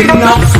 enough.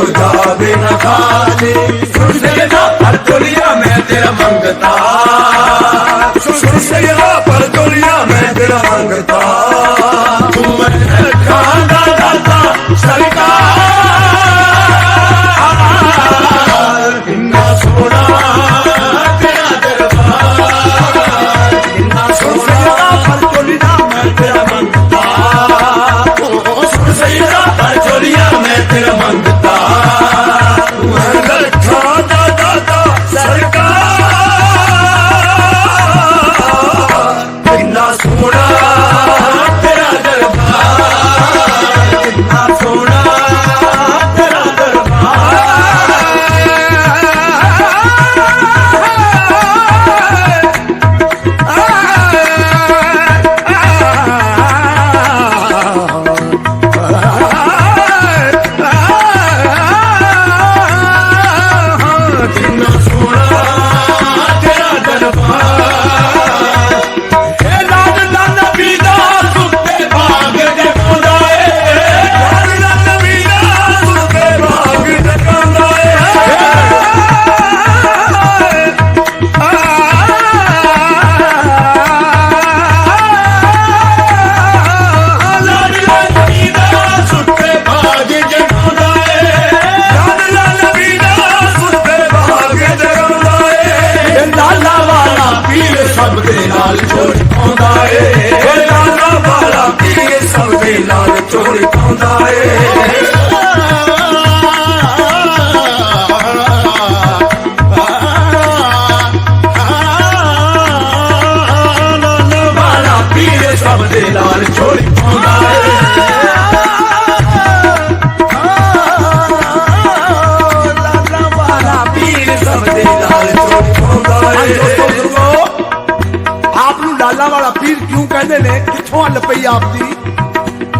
उठा बिना खाली सुन लेना हर दुनिया में तेरा मंगता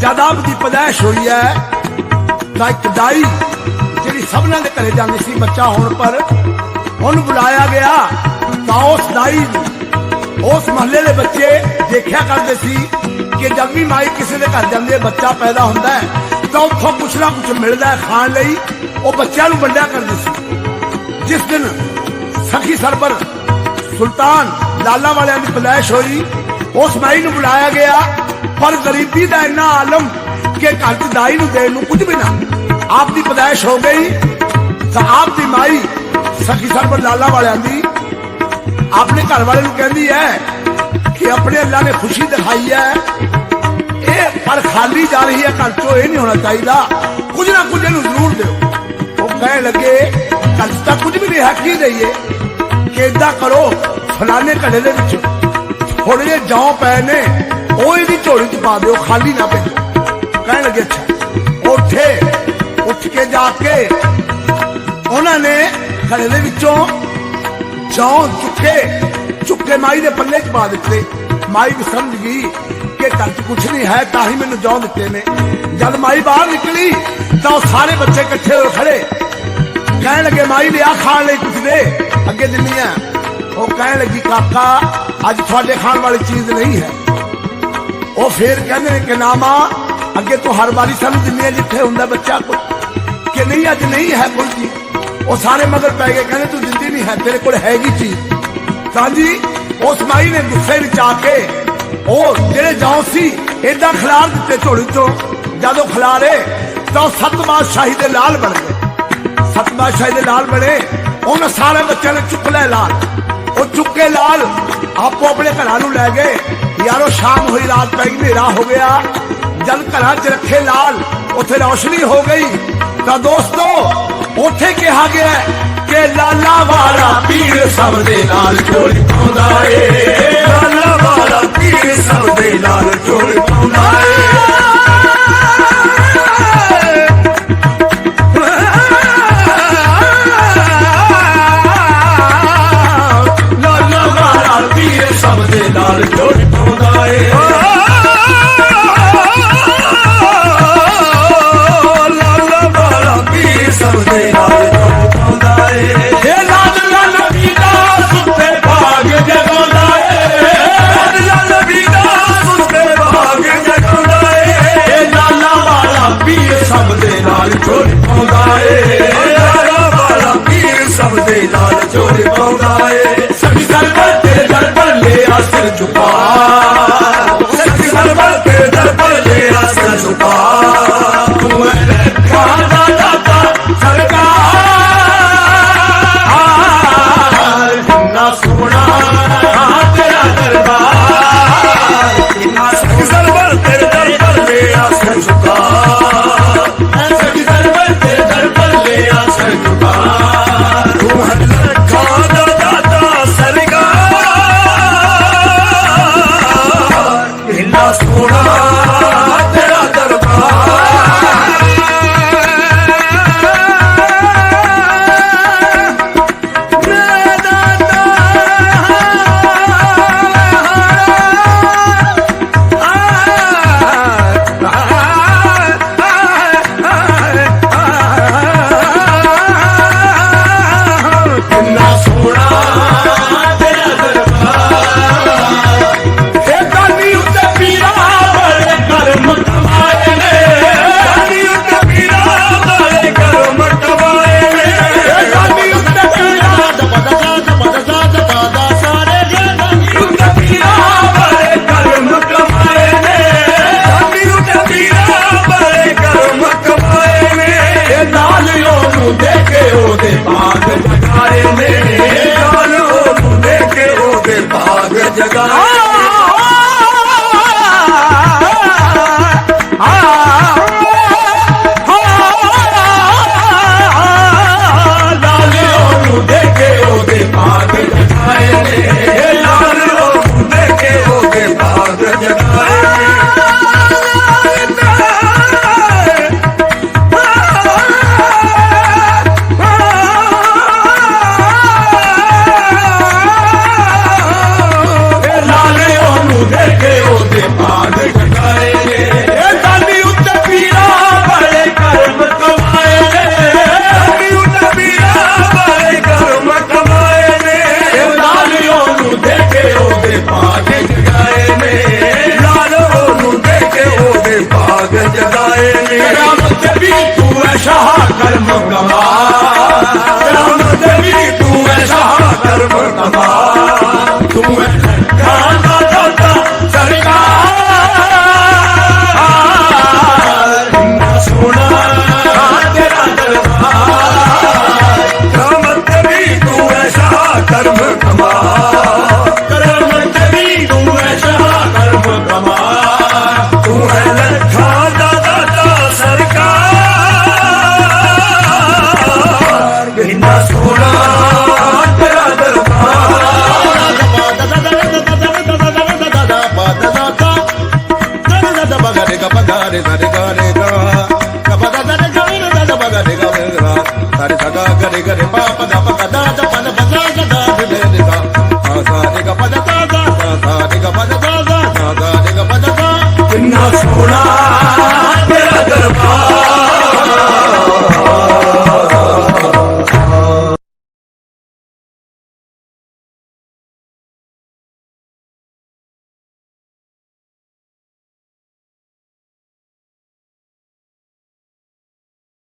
ਜਦ ਆਪ ਦੀ ਪਦਾਇਸ਼ ਹੋਈ ਹੈ, ਤਾਂ ਇੱਕ ਦਾਈ ਜਿਹੜੀ ਸਭਨਾਂ ਦੇ ਘਰੇ ਜਾਂਦੀ ਸੀ ਬੱਚਾ ਹੋਣ ਪਰ ਉਹਨੂੰ ਬੁਲਾਇਆ ਗਿਆ, ਤਾਂ ਉਸ ਦਾਈ ਨੂੰ ਉਸ ਮਹੱਲੇ ਦੇ ਬੱਚੇ ਦੇਖਿਆ ਕਰਦੇ ਸੀ ਕਿ ਜਦ ਵੀ ਮਾਈ ਕਿਸੇ ਦੇ ਘਰ ਜਾਂਦੀ ਹੈ, ਬੱਚਾ ਪੈਦਾ ਹੁੰਦਾ ਹੈ, ਤਾਂ ਉੱਥੋਂ ਕੁਛ ਨਾ ਕੁਛ ਮਿਲਦਾ ਖਾਣ ਲਈ, ਉਹ ਬੱਚਿਆਂ ਨੂੰ ਵੰਡਿਆ ਕਰਦੇ ਸੀ। ਜਿਸ ਦਿਨ ਸਖੀ ਸਰਬਰ ਸੁਲਤਾਨ ਲਾਲਾ ਵਾਲਿਆਂ ਦੀ ਪਲਾਇਸ਼ ਹੋਈ, ਉਸ ਮਾਈ ਨੂੰ ਬੁਲਾਇਆ ਗਿਆ ਪਰ ਗਰੀਬੀ ਦਾ ਇੰਨਾ ਆਲਮ ਕਿ ਘਰ ਚ ਦਾਈ ਨੂੰ ਦੇਣ ਨੂੰ ਕੁਝ ਵੀ ਨਾ। ਆਪ ਦੀ ਪਦਾਇਸ਼ ਹੋ ਗਈ, ਤਾਂ ਆਪ ਦੀ ਮਾਈ ਸਖੀ ਸਰਬਰ ਲਾਲਾ ਵਾਲਿਆਂ ਦੀ ਆਪਣੇ ਘਰ ਵਾਲੇ ਨੂੰ ਕਹਿੰਦੀ ਹੈ ਕਿ ਆਪਣੇ ਅੱਲਾ ਨੇ ਖੁਸ਼ੀ ਦਿਖਾਈ ਹੈ। ਇਹ ਪਰ ਖਾਲੀ ਜਾ ਰਹੀ ਹੈ, ਘਰ ਚੋਂ ਇਹ ਨਹੀਂ ਹੋਣਾ ਚਾਹੀਦਾ। ਕੁਝ ਨਾ ਕੁਝ ਇਹਨੂੰ ਜ਼ਰੂਰ ਦਿਓ। ਉਹ ਕਹਿਣ ਲੱਗੇ, ਘਰ ਤਾਂ ਕੁਝ ਵੀ ਨਹੀਂ ਹੈ, ਕੀ ਦਈਏ? ਕਿ ਏਦਾਂ ਕਰੋ, ਫਲਾਣੇ ਘੜੇ ਦੇ ਵਿੱਚ ਥੋੜੇ ਜਿਹੇ ਜੌਂ ਪਏ ਨੇ। ਉਹ ਇਹਦੀ ਝੋਲੀ 'ਚ ਪਾ ਦਿਓ, ਖਾਲੀ ਨਾ ਭੇਜੋ ਕਹਿਣ ਲੱਗੇ, ਅੱਛਾ, ਉੱਠੇ, ਉੱਠ ਕੇ ਜਾ ਕੇ ਉਹਨਾਂ ਨੇ ਘੜੇ ਦੇ ਵਿੱਚੋਂ ਜੌਂ ਚੁੱਕੇ ਚੁੱਕੇ ਮਾਈ ਦੇ ਪੱਲੇ 'ਚ ਪਾ ਦਿੱਤੇ। ਮਾਈ ਵੀ ਸਮਝ ਗਈ ਕਿ ਘਰ 'ਚ ਕੁਝ ਨਹੀਂ ਹੈ, ਤਾਂ ਹੀ ਮੈਨੂੰ ਜੌਂ ਦਿੱਤੇ ਨੇ। ਜਦ ਮਾਈ ਬਾਹਰ ਨਿਕਲੀ, ਤਾਂ ਉਹ ਸਾਰੇ ਬੱਚੇ ਇਕੱਠੇ ਹੋ ਖੜੇ। ਕਹਿਣ ਲੱਗੇ, ਮਾਈ ਲਿਆ ਖਾਣ ਲਈ ਕੁਝ ਦੇ, ਅੱਗੇ ਦਿੰਨੀ ਆ। ਉਹ ਕਹਿਣ ਲੱਗੀ, ਕਾਕਾ, ਅੱਜ ਤੁਹਾਡੇ ਖਾਣ ਵਾਲੀ ਚੀਜ਼ ਨਹੀਂ ਹੈ। ਉਹ ਫੇਰ ਕਹਿੰਦੇ ਨੇ ਕਿ ਨਾ ਮਾਂ ਅੱਗੇ ਤੂੰ ਹਰ ਵਾਰੀ ਸਾਨੂੰ ਦਿੰਨੀ ਜਿੱਥੇ ਹੁੰਦਾ ਬੱਚਾ ਕੋਈ ਕਿ ਨਹੀਂ, ਅੱਜ ਨਹੀਂ ਹੈ ਕੋਈ ਚੀਜ਼। ਉਹ ਸਾਰੇ ਮਗਰ ਪੈ ਗਏ, ਕਹਿੰਦੇ ਤੂੰ ਦਿੰਦੀ ਨਹੀਂ ਹੈ, ਤੇਰੇ ਕੋਲ ਹੈਗੀ ਚੀਜ਼। ਤਾਂ ਜੀ, ਉਸ ਮਾਈ ਨੇ ਗੁੱਸੇ ਵਿੱਚ ਆ ਕੇ ਉਹ ਜਿਹੜੇ ਜੌਂ ਸੀ, ਏਦਾਂ ਖਿਲਾਰ ਦਿੱਤੇ ਝੋਲੀ ਚੋਂ। ਜਦੋਂ ਖਿਲਾਰੇ, ਤਾਂ ਉਹ ਸੱਤ ਬਾਦਸ਼ਾਹੀ ਦੇ ਲਾਲ ਬਣ ਗਏ। ਸੱਤ ਬਾਦਸ਼ਾਹੀ ਦੇ ਲਾਲ ਬਣੇ, ਉਹਨਾਂ ਸਾਰੇ ਬੱਚਿਆਂ ਨੇ ਚੁੱਕ ਲੈ ਲਾਲ। ਉਹ ਚੁੱਕੇ ਲਾਲ ਆਪੋ ਆਪਣੇ ਘਰਾਂ ਨੂੰ ਲੈ ਗਏ। ਯਾਰੋ ਸ਼ਾਮ ਹੋਈ, ਰਾਤ ਪੈ ਗਈ, ਹਨੇਰਾ ਹੋ ਗਿਆ। ਜਦ ਘਰਾਂ 'ਚ ਰੱਖੇ ਲਾਲ, ਉੱਥੇ ਰੌਸ਼ਨੀ ਹੋ ਗਈ। ਤਾਂ ਦੋਸਤੋ, ਉੱਥੇ ਕਿਹਾ ਗਿਆ ਕਿ ਲਾਲਾ ਵਾਲਾ ਪੀਰ ਸਭ ਦੇ ਨਾਲ ਚੋਰੀ ਪਾਉਂਦਾ ਏ। ਲਾਲਾ ਵਾਲਾ ਪੀਰ ਸਭ ਦੇ ਨਾਲ ਚੋਰੀ ਪਾਉਂਦਾ ਏ। ਲੈ తిన్నా చూడా